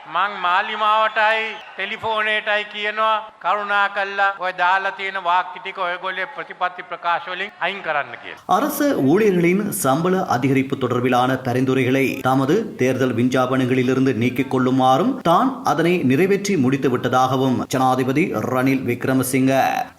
මං මාලිමාවටයි ටෙලිෆෝනේටයි කියනවා කරුණා කල්ලා ඔය දාලා තියෙන වාක්කිටික ඔයගොල්ලේ ප්‍රතිපත්ති ප්‍රකාශවලින් අයින් කරන්න කියලා. அரச ஊழியர்களின் சம்பள அதிகரிப்பு தொடர்பிலான பரிந்துரைகளை தமது தேர்தல் விஞ்ஞாபனங்களிலிருந்து நீக்கிக் கொள்ளுமாறும் தான் அதனை நிறைவேற்றி முடித்து விட்டதாகவும் ஜனாதிபதி ரணில் விக்ரமசிங்க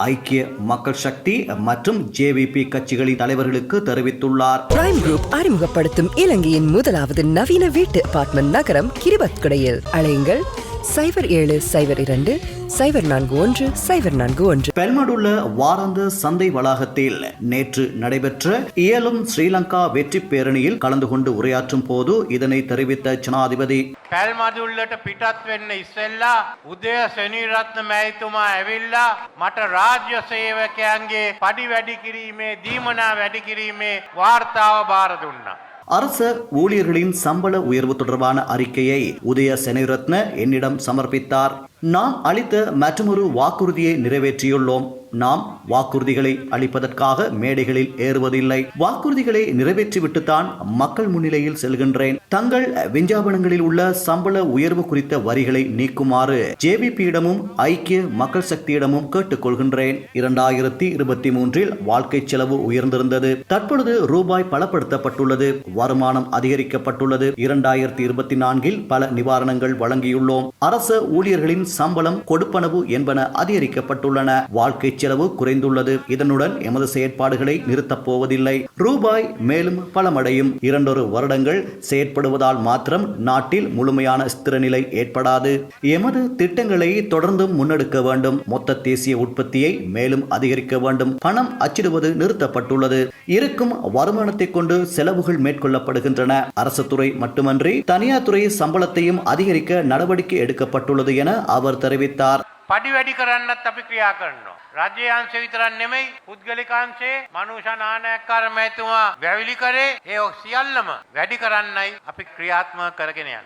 ஐக்கிய மக்கள் சக்தி மற்றும் ஜேவிபி கட்சிகளின் தலைவர்களுக்கு தெரிவித்துள்ளார் பிரைம் குரூப் அறிமுகப்படுத்தும் இலங்கையின் முதலாவது நவீன வீட்டு அபார்ட்மெண்ட் நகரம் கிரிபத்குடையில் அழையுங்கள் சைபர் ஏழு சைபர் இரண்டு சைபர் நான்கு ஒன்று சைபர் நான்கு ஒன்று பெல்மடுள்ள வாராந்த சந்தை வளாகத்தில் நேற்று நடைபெற்ற இயலும் ஸ்ரீலங்கா வெற்றி பேரணியில் கலந்து கொண்டு உரையாற்றும் போது இதனை தெரிவித்த ஜனாதிபதி පැල්මදුල්ලට පිටත් වෙන්න ඉස්සෙල්ලා උදය සෙනීරත්න මැයිතුමා ඇවිල්ලා මට රාජ්‍ය සේවකයන්ගේ පඩි වැඩි කිරීමේ දීමනා වැඩි කිරීමේ වාර්තාව බාර දුන්නා. அரச ஊழியர்களின் சம்பள உயர்வு தொடர்பான அறிக்கையை உதய செனரத்ன என்னிடம் சமர்ப்பித்தார். நாம் அளித்த மற்றொரு வாக்குறுதியை நிறைவேற்றியுள்ளோம். நாம் வாக்குறுதிகளை அளிப்பதற்காக மேடைகளில் ஏறுவதில்லை. வாக்குறுதிகளை நிறைவேற்றிவிட்டுத்தான் மக்கள் முன்னிலையில் செல்கின்றேன். தங்கள் விஞ்ஞாபனங்களில் உள்ள சம்பள உயர்வு குறித்த வரிகளை நீக்குமாறு ஜேவிபியிடமும் ஐக்கிய மக்கள் சக்தியிடமும் கேட்டுக்கொள்கின்றேன். இரண்டாயிரத்தி இருபத்தி மூன்றில் வாழ்க்கை செலவு உயர்ந்திருந்தது. தற்பொழுது ரூபாய் பலப்படுத்தப்பட்டுள்ளது. வருமானம் அதிகரிக்கப்பட்டுள்ளது. இரண்டாயிரத்தி இருபத்தி நான்கில் பல நிவாரணங்கள் வழங்கியுள்ளோம். அரச ஊழியர்களின் சம்பளம் கொடுப்பனவு என்பன அதிகரிக்கப்பட்டுள்ளன. வாழ்க்கை செலவு குறைந்துள்ளது. இதனுடன் எமது செயற்பாடுகளை நிறுத்தப் போவதில்லை. ரூபாய் மேலும் பலமடையும். இரண்டொரு வருடங்கள் செயற்படுவதால் மாத்திரம் நாட்டில் முழுமையான ஸ்திரநிலை ஏற்படாது. எமது திட்டங்களை தொடர்ந்தும் முன்னெடுக்க வேண்டும். மொத்த தேசிய உற்பத்தியை மேலும் அதிகரிக்க வேண்டும். பணம் அச்சிடுவது நிறுத்தப்பட்டுள்ளது. இருக்கும் வருமானத்தை கொண்டு செலவுகள் மேற்கொள்ளப்படுகின்றன. அரசு துறை மட்டுமன்றி தனியார் துறை சம்பளத்தையும் அதிகரிக்க நடவடிக்கை எடுக்கப்பட்டுள்ளது என அவர் தெரிவித்தார் පඩි වැඩි කරන්නත් අපි ක්‍රියා කරනවා. රජ්‍යයංශ විතරක් නෙමෙයි පුද්ගලිකාංශේ මනුෂ නානයක්කාර මැතිතුමා වැවිලි කරේ ඒ සියල්ලම වැඩි කරන්නයි අපි ක්‍රියාත්මක කරගෙන යන්නේ.